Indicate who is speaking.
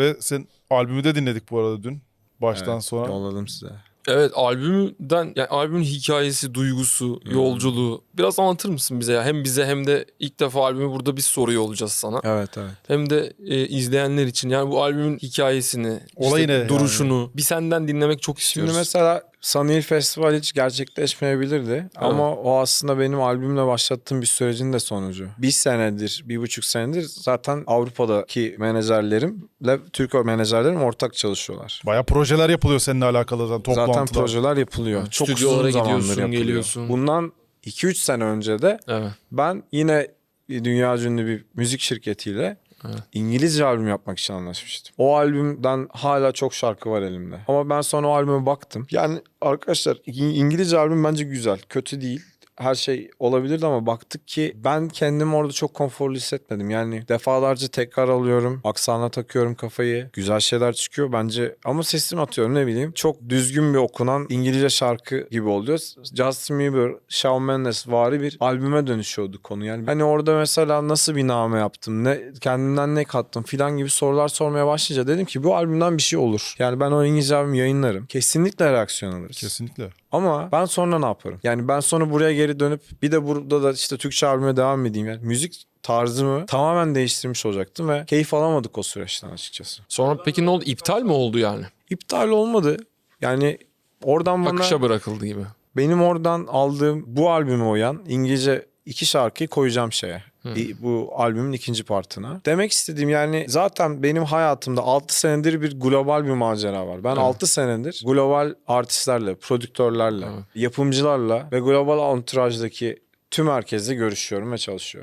Speaker 1: ve sen albümü de dinledik bu arada dün. Baştan
Speaker 2: Evet,
Speaker 1: sona.
Speaker 2: Yolladım size.
Speaker 3: Evet albümden yani albümün hikayesi, duygusu,
Speaker 2: Hmm.
Speaker 3: yolculuğu biraz anlatır mısın bize ya? Hem bize hem de ilk defa albümü burada biz soruyor olacağız sana.
Speaker 2: Evet evet.
Speaker 3: Hem de e, izleyenler için yani bu albümün hikayesini,
Speaker 1: Olayı
Speaker 3: işte
Speaker 1: ne
Speaker 3: duruşunu bir senden dinlemek çok
Speaker 2: Şimdi
Speaker 3: istiyoruz.
Speaker 2: mesela Sunny Festival hiç gerçekleşmeyebilirdi. Ama o aslında benim albümle başlattığım bir sürecin de sonucu. Bir senedir, bir buçuk senedir zaten Avrupa'daki menajerlerimle Türk menajerlerim ortak çalışıyorlar.
Speaker 1: Baya projeler yapılıyor seninle alakalı zaten toplantılar.
Speaker 2: Zaten projeler yapılıyor. Çok
Speaker 3: stüdyolara
Speaker 2: uzun zamandır
Speaker 3: gidiyorsun,
Speaker 2: yapılıyor.
Speaker 3: geliyorsun.
Speaker 2: Bundan 2-3 sene önce de
Speaker 3: Evet.
Speaker 2: ben yine dünya ünlü bir müzik şirketiyle
Speaker 3: Evet.
Speaker 2: İngilizce albüm yapmak için anlaşmıştım. O albümden hala çok şarkı var elimde. Ama ben sonra o albüme baktım. Yani arkadaşlar İngilizce albüm bence güzel. Kötü değil. Her şey olabilirdi ama baktık ki ben kendimi orada çok konforlu hissetmedim. Yani defalarca tekrar alıyorum. Aksana takıyorum kafayı. Güzel şeyler çıkıyor bence. Ama sesimi atıyorum ne bileyim. Çok düzgün bir okunan İngilizce şarkı gibi oluyor. Justin Bieber, Shawn Mendes vari bir albüme dönüşüyordu konu. Yani hani orada mesela nasıl bir name yaptım, ne kendimden ne kattım filan gibi sorular sormaya başlayınca dedim ki bu albümden bir şey olur. Yani ben o İngilizce albümü yayınlarım. Kesinlikle reaksiyon alırız.
Speaker 1: Kesinlikle.
Speaker 2: Ama ben sonra ne yaparım? Yani ben sonra buraya geri dönüp bir de burada da işte Türkçe albüme devam edeyim. Yani müzik tarzımı tamamen değiştirmiş olacaktım ve keyif alamadık o süreçten açıkçası.
Speaker 3: Sonra peki ne oldu? İptal mi oldu yani?
Speaker 2: İptal olmadı. Yani oradan bana
Speaker 3: Akışa bırakıldı gibi.
Speaker 2: benim oradan aldığım bu albüme uyan İngilizce iki şarkıyı koyacağım şeye. İ- Bu albümün ikinci partına. Demek istediğim yani zaten benim hayatımda 6 senedir bir global bir macera var. Ben
Speaker 3: Evet.
Speaker 2: 6 senedir global artistlerle, prodüktörlerle,
Speaker 3: Evet.
Speaker 2: yapımcılarla ve global anturajdaki tüm herkesle görüşüyorum ve çalışıyorum.